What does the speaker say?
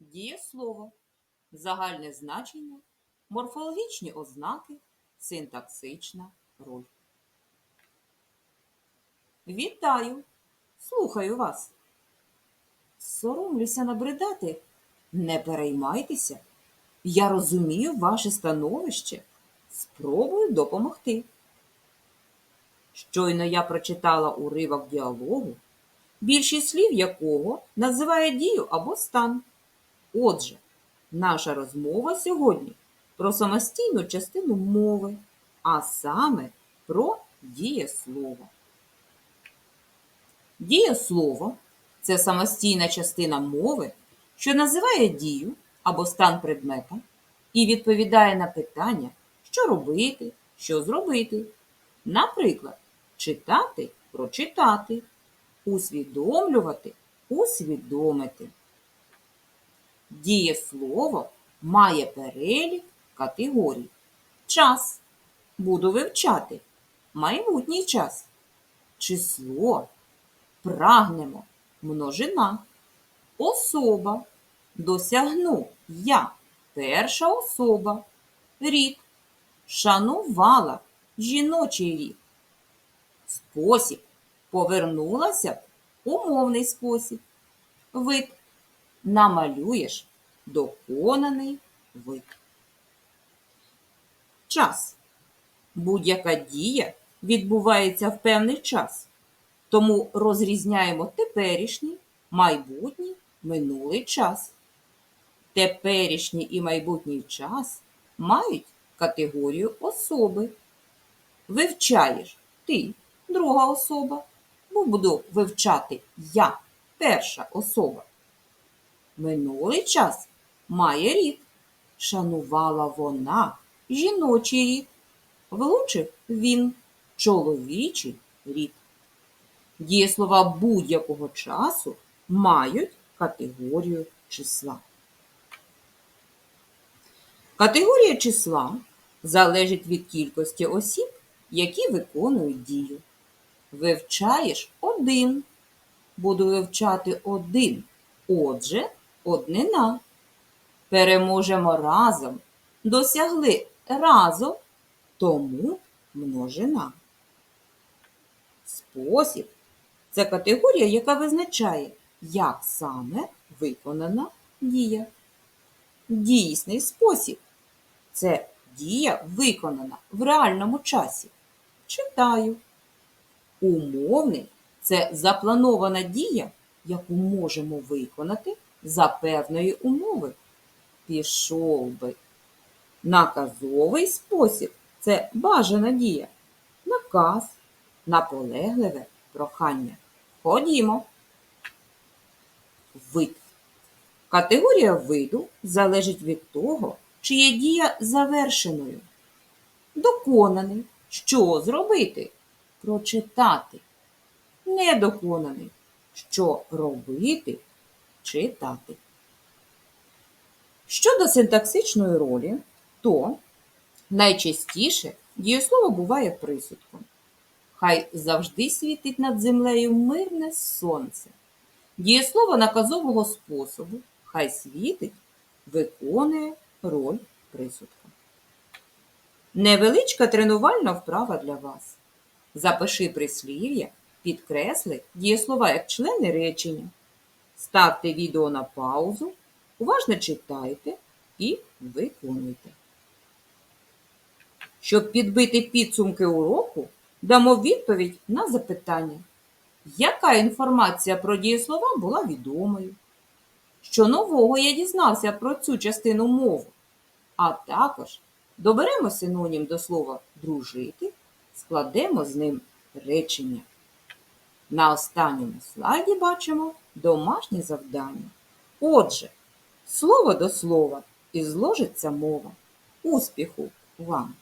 Дієслово. Загальне значення, морфологічні ознаки, синтаксична роль. Вітаю! Слухаю вас. Соромлюся набридати. Не переймайтеся. Я розумію ваше становище. Спробую допомогти. Щойно я прочитала уривок діалогу, більшість слів якого називає дію або стан. Отже, наша розмова сьогодні про самостійну частину мови, а саме про дієслово. Дієслово це самостійна частина мови, що називає дію або стан предмета і відповідає на питання, що робити, що зробити. Наприклад, читати прочитати, усвідомлювати усвідомити. Дієслово має перелік категорій. Час буду вивчати. Майбутній час. Число. Прагнемо. Множина. Особа. Досягну я. Перша особа. Рік. Шанувала. Жіночий рік. Спосіб. Повернулася. Умовний спосіб. Вид. Намалюєш. Доконаний вид. Час. Будь-яка дія відбувається в певний час. Тому розрізняємо теперішній, майбутній, минулий час. Теперішній і майбутній час мають категорію особи. Вивчаєш ти друга особа, бо буду вивчати я перша особа. Минулий час має рік. Шанувала вона жіночий рік. Влучив він чоловічий рік. Дієслова будь-якого часу мають категорію числа. Категорія числа залежить від кількості осіб, які виконують дію. Вивчаєш один. Буду вивчати один. Отже, однина. Переможемо разом. Досягли разом, тому множина. Спосіб це категорія, яка визначає, як саме виконана дія. Дійсний спосіб це дія виконана в реальному часі. Читаю. Умовний це запланована дія, яку можемо виконати за певної умови. Пішов би. Наказовий спосіб це бажана дія. Наказ, наполегливе прохання. Ходімо. Вид. Категорія виду залежить від того, чи є дія завершеною. Доконаний. Що зробити? Прочитати. Недоконаний. Що робити? Читати. Щодо синтаксичної ролі, то найчастіше дієслово буває присудком. Хай завжди світить над землею мирне сонце. Дієслово наказового способу, хай світить, виконує роль присудка. Невеличка тренувальна вправа для вас. Запиши прислів'я, підкресли дієслова як члени речення. Ставте відео на паузу, уважно читайте і виконуйте. Щоб підбити підсумки уроку, дамо відповідь на запитання. Яка інформація про дієслова була відомою? Що нового я дізнався про цю частину мови? А також доберемо синонім до слова дружити, складемо з ним речення. На останньому слайді бачимо домашнє завдання. Отже, слово до слова і зложиться мова. Успіху вам!